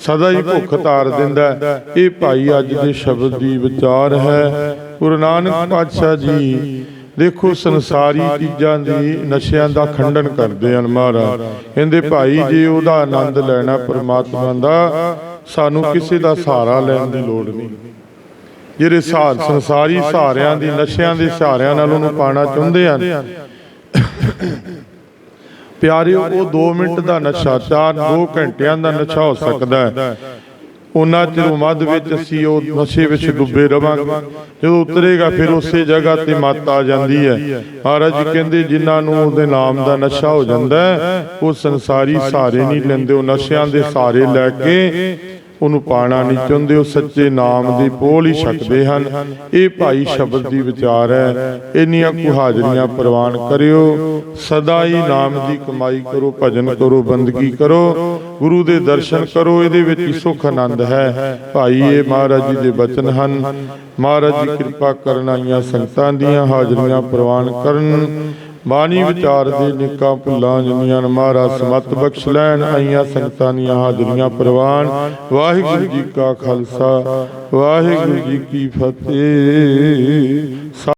S1: ਸਦਾ ਹੀ ਭੁੱਖ ਤਾਰ ਦਿੰਦਾ। ਇਹ ਭਾਈ ਅੱਜ ਦੇ ਸ਼ਬਦ ਦੀ ਵਿਚਾਰ ਹੈ। ਗੁਰੂ ਨਾਨਕ ਪਾਤਸ਼ਾਹ ਜੀ ਦੇਖੋ ਸੰਸਾਰੀ ਚੀਜ਼ਾਂ ਦੀ ਨਸ਼ਿਆਂ ਦਾ ਖੰਡਨ ਕਰਦੇ ਹਨ ਮਹਾਰਾਜ। ਕਹਿੰਦੇ ਭਾਈ ਜੇ ਉਹਦਾ ਆਨੰਦ ਲੈਣਾ ਪਰਮਾਤਮਾ ਦਾ ਸਾਨੂੰ ਕਿਸੇ ਦਾ ਸਹਾਰਾ ਲੈਣ ਦੀ ਲੋੜ ਨਹੀਂ। ਜਿਹੜੇ ਸਹਾਰ ਸੰਸਾਰੀ ਸਹਾਰਿਆਂ ਦੀ ਨਸ਼ਿਆਂ ਦੇ ਸਹਾਰਿਆਂ ਨਾਲ ਉਹਨੂੰ ਪਾਣਾ ਚਾਹੁੰਦੇ ਹਨ। ਪਿਆਰਿਓ ਉਹ 2 ਮਿੰਟ ਦਾ ਨਸ਼ਾ ਚਾਰ 2 ਘੰਟਿਆਂ ਦਾ ਨਸ਼ਾ ਹੋ ਸਕਦਾ ਹੈ। ਉਹਨਾਂ ਚਿਰ ਮੱਧ ਵਿੱਚ ਅਸੀਂ ਉਹ ਨਸ਼ੇ ਵਿੱਚ ਡੁੱਬੇ ਰਵਾਂਗੇ। ਜਦੋਂ ਉਤਰੇਗਾ ਫਿਰ ਉਸੇ ਜਗ੍ਹਾ ਤੇ ਮੱਤ ਆ ਜਾਂਦੀ ਹੈ। ਮਹਾਰਾਜ ਕਹਿੰਦੇ ਜਿਨ੍ਹਾਂ ਨੂੰ ਉਹਦੇ ਨਾਮ ਦਾ ਨਸ਼ਾ ਹੋ ਜਾਂਦਾ ਉਹ ਸੰਸਾਰੀ ਸਹਾਰੇ ਨਹੀਂ ਲੈਂਦੇ। ਉਹ ਨਸ਼ਿਆਂ ਦੇ ਸਹਾਰੇ ਲੈ ਕੇ ਉਹਨੂੰ ਪਾਣਾ ਨਹੀਂ ਚਾਹੁੰਦੇ, ਉਹ ਸੱਚੇ ਨਾਮ ਦੀ ਪੋਲ ਹੀ ਛਕਦੇ ਹਨ। ਇਹ ਭਾਈ ਸ਼ਬਦ ਦੀ ਵਿਚਾਰ ਹੈ। ਇੰਨੀਆਂ ਕੁ ਹਾਜ਼ਰੀਆਂ ਪ੍ਰਵਾਨ ਕਰਿਓ। ਸਦਾ ਹੀ ਨਾਮ ਦੀ ਕਮਾਈ ਕਰੋ, ਭਜਨ ਕਰੋ, ਬੰਦਗੀ ਕਰੋ। ਗੁਰੂ ਦੇ ਦਰਸ਼ਨ ਕਰੋ, ਇਹਦੇ ਵਿੱਚ ਹੀ ਸੁਖ ਆਨੰਦ ਹੈ। ਭਾਈ, ਇਹ ਮਹਾਰਾਜ ਜੀ ਦੇ ਬਚਨ ਹਨ। ਮਹਾਰਾਜ ਜੀ ਕਿਰਪਾ ਕਰਨ ਆਈਆਂ ਸੰਗਤਾਂ ਦੀਆਂ ਹਾਜ਼ਰੀਆਂ ਪ੍ਰਵਾਨ ਕਰਨ। ਬਾਣੀ ਵਿਚਾਰ ਦੇ ਨਿੱਕਾ ਭੁੱਲਾਂ ਜਿਨੀਆਂ ਮਹਾਰਾਜ ਸਮਤ ਬਖਸ਼ ਲੈਣ, ਆਈਆਂ ਸੰਗਤਾਂ ਦੀਆਂ ਹਾਜ਼ਰੀਆਂ ਪ੍ਰਵਾਨ। ਵਾਹਿਗੁਰੂ ਜੀ ਕਾ ਖਾਲਸਾ, ਵਾਹਿਗੁਰੂ ਜੀ ਕੀ ਫਤਿਹ।